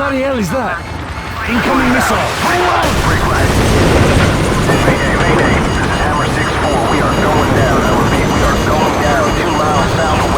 bloody hell is that? Incoming missile! Hang on! Mayday, mayday. Is Hammer 6-4. We are going down. I repeat, we are going down two miles south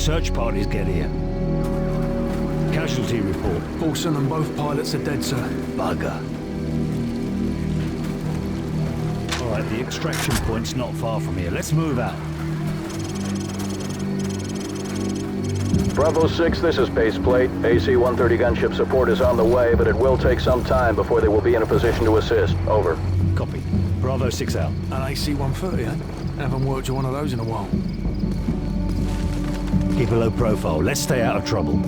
search parties get here. Casualty report. Olsen and both pilots are dead, sir. Bugger. All right, the extraction point's not far from here. Let's move out. Bravo 6, this is base plate. AC-130 gunship support is on the way, but it will take some time before they will be in a position to assist. Over. Copy. Bravo 6 out. An AC-130, eh? Haven't worked on one of those in a while Keep a low profile. Let's stay out of trouble.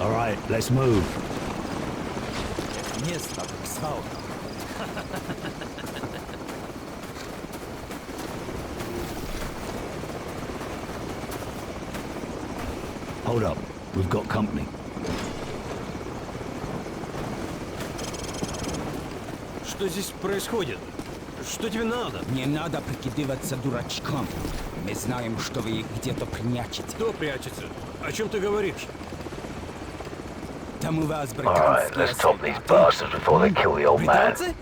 All right, let's move. Место написал. Hold up. We've got company. Что здесь происходит? Что тебе надо? Не надо прикидываться дурачком. Мы знаем, что вы их где-то прячете. Кто прячется? О чем ты говоришь? Там у вас Alright, британские let's top these bastards before they kill the old man. Британцы?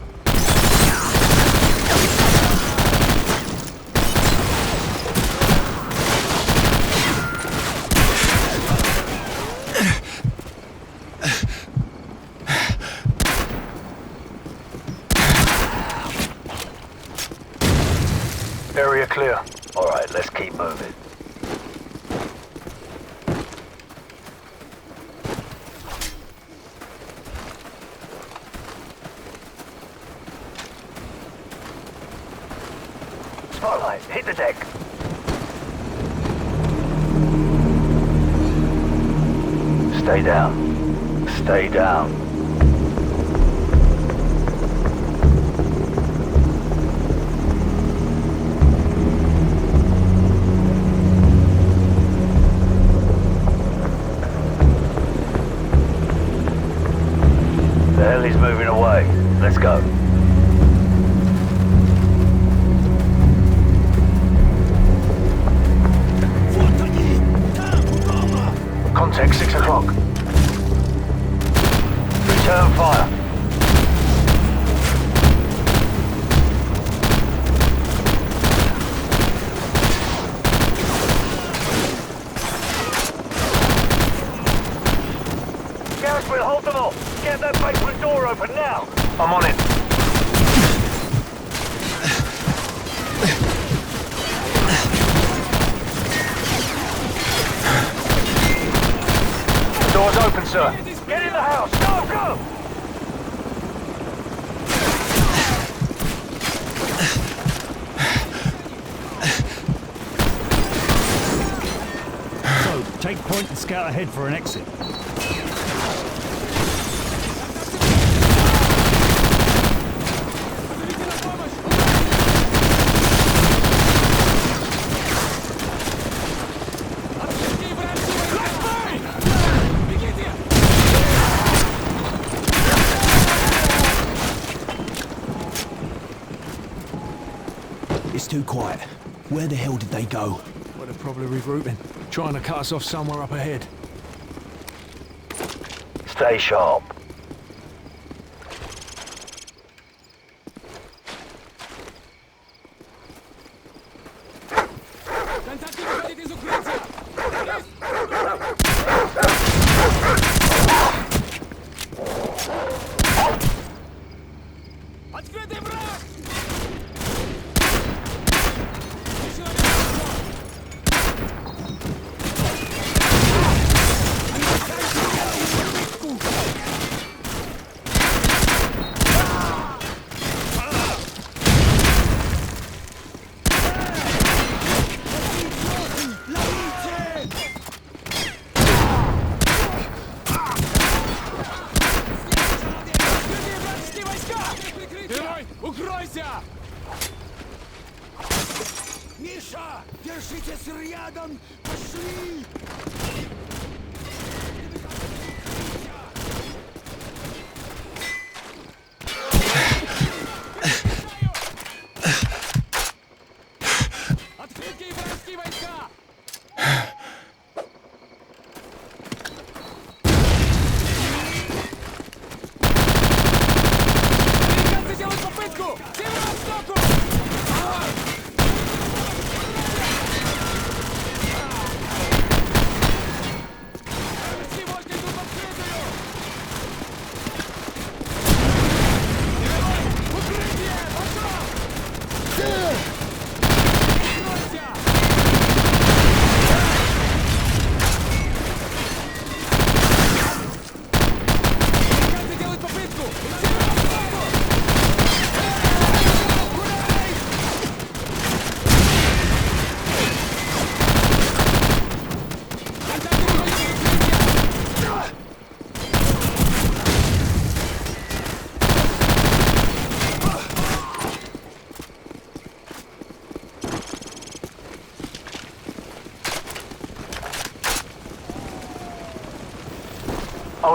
Clear. Alright, let's keep moving. Spotlight, hit the deck. Stay down. Stay down. Sir. Get in the house. Go, go. So, take point and scout ahead for an exit. It's too quiet. Where the hell did they go? Well, they're probably regrouping. Trying to cut us off somewhere up ahead. Stay sharp.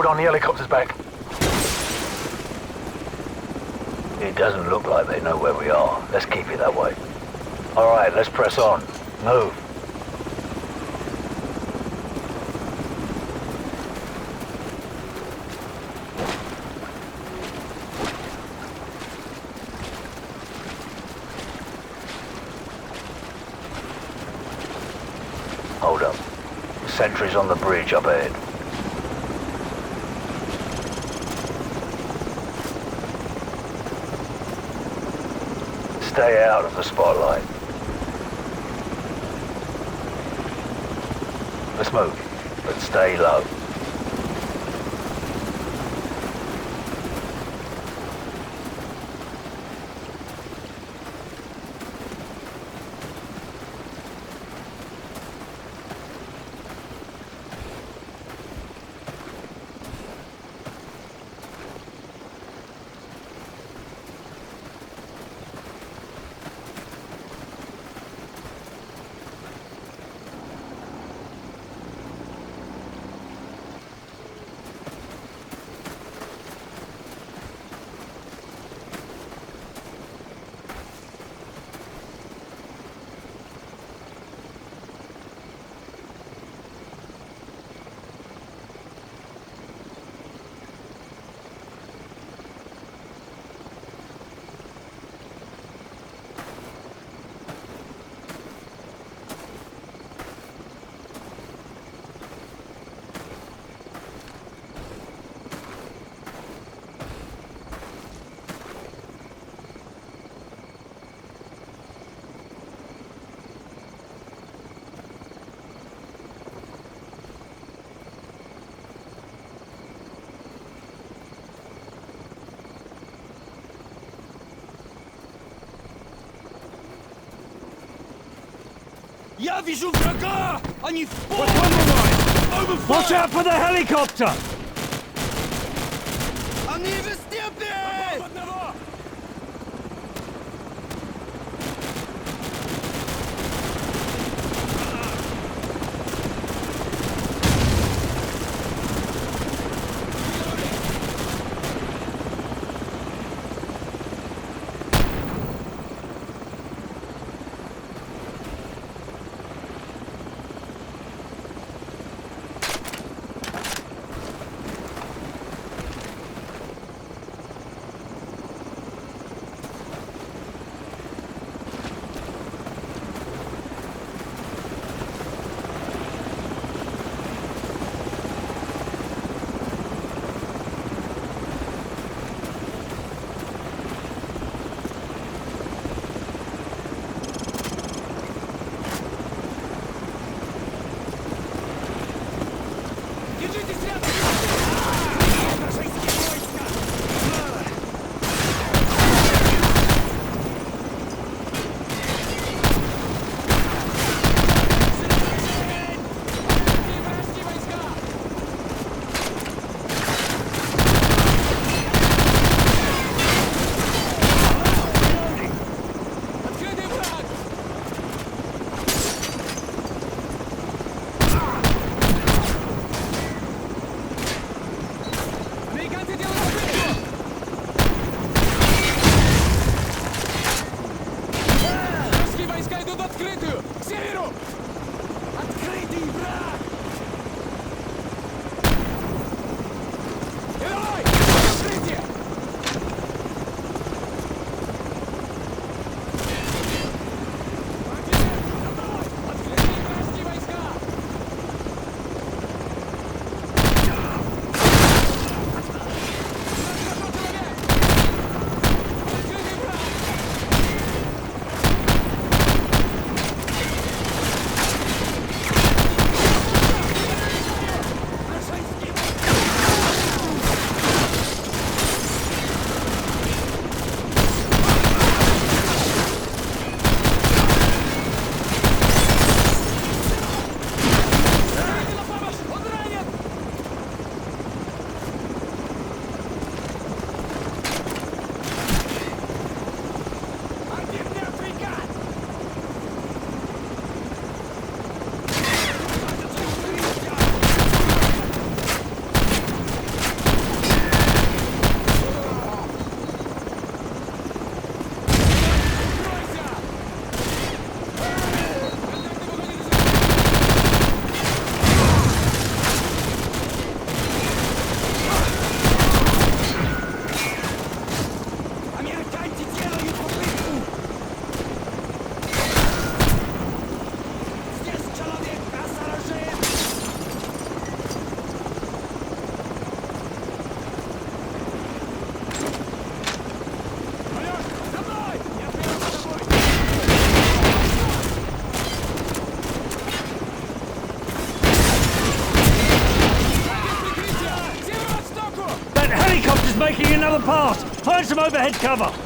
Hold on, the helicopter's back. It doesn't look like they know where we are. Let's keep it that way. All right, let's press on. Move. Hold up. Sentries on the bridge up ahead. Stay out of the spotlight. Let's move, but stay low. Я вижу врага! Они в поле! Watch out for the helicopter! Держитесь рядом! Another pass! Find some overhead cover!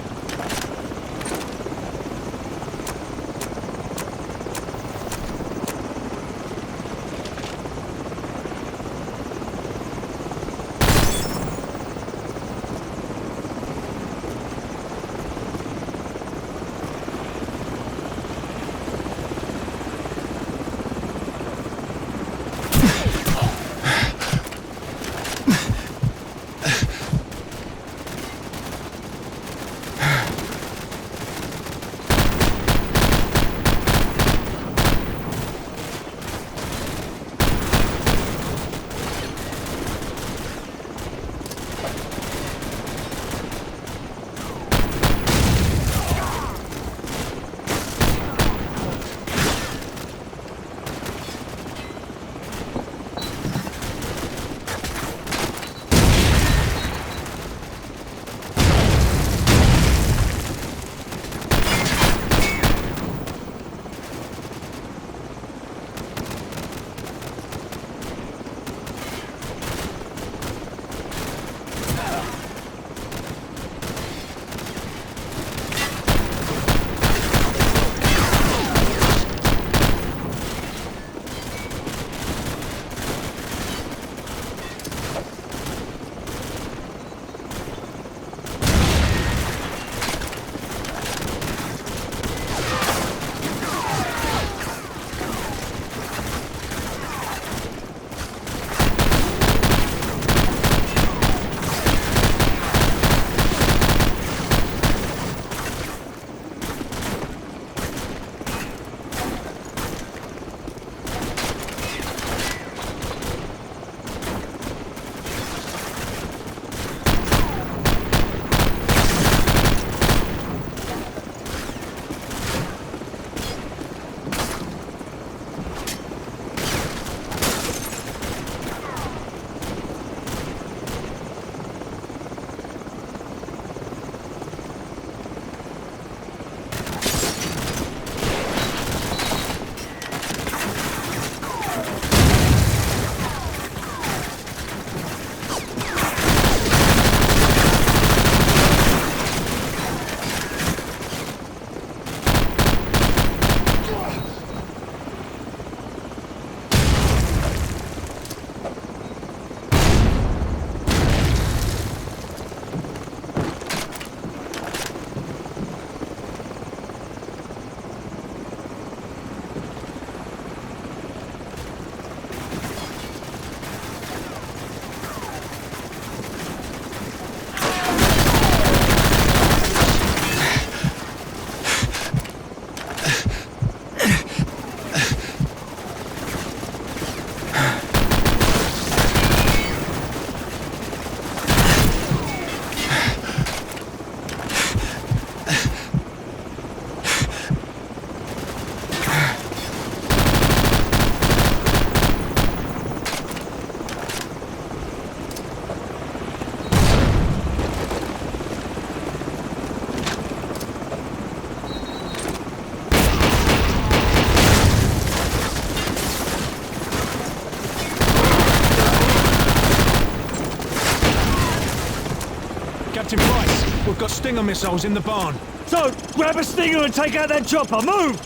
Got Stinger missiles in the barn. So, grab a stinger and take out that chopper! Move!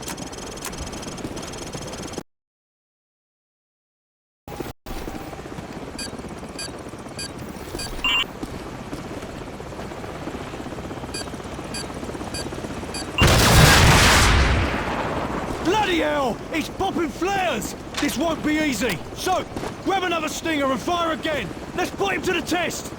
Bloody hell! It's popping flares! This won't be easy. So, grab another Stinger and fire again. Let's put him to the test.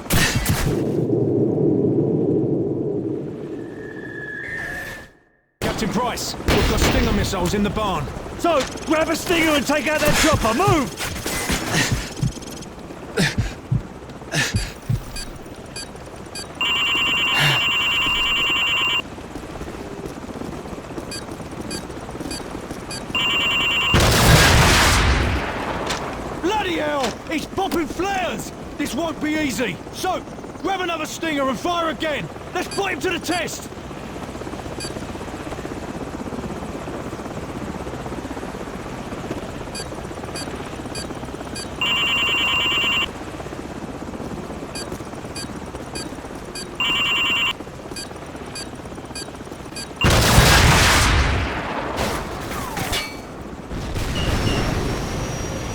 We've got Stinger missiles in the barn. So, grab a stinger and take out that chopper! Move! Bloody hell! It's popping flares! This won't be easy. So, grab another Stinger and fire again. Let's put him to the test.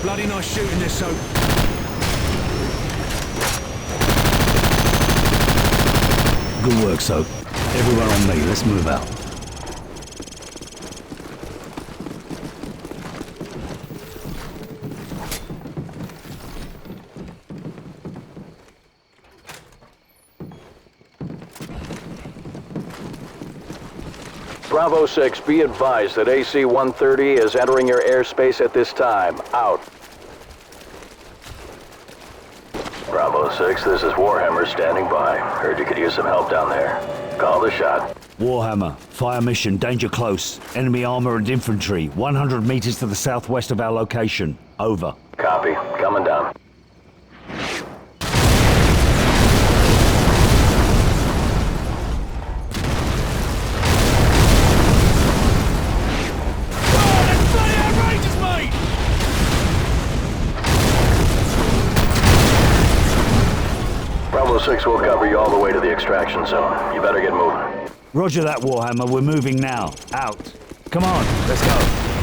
Bloody nice shooting this, so... Good work, Soap. Everyone on me. Let's move out. Bravo 6, be advised that AC-130 is entering your airspace at this time. Out. Bravo 6, this is Warhammer standing by. Heard you could use some help down there. Call the shot. Warhammer, fire mission, danger close. Enemy armor and infantry, 100 meters to the southwest of our location. Over. Copy. Coming down. Bravo 6 will cover you all the way to the extraction zone. You better get moving. Roger that, Warhammer. We're moving now. Out. Come on, let's go.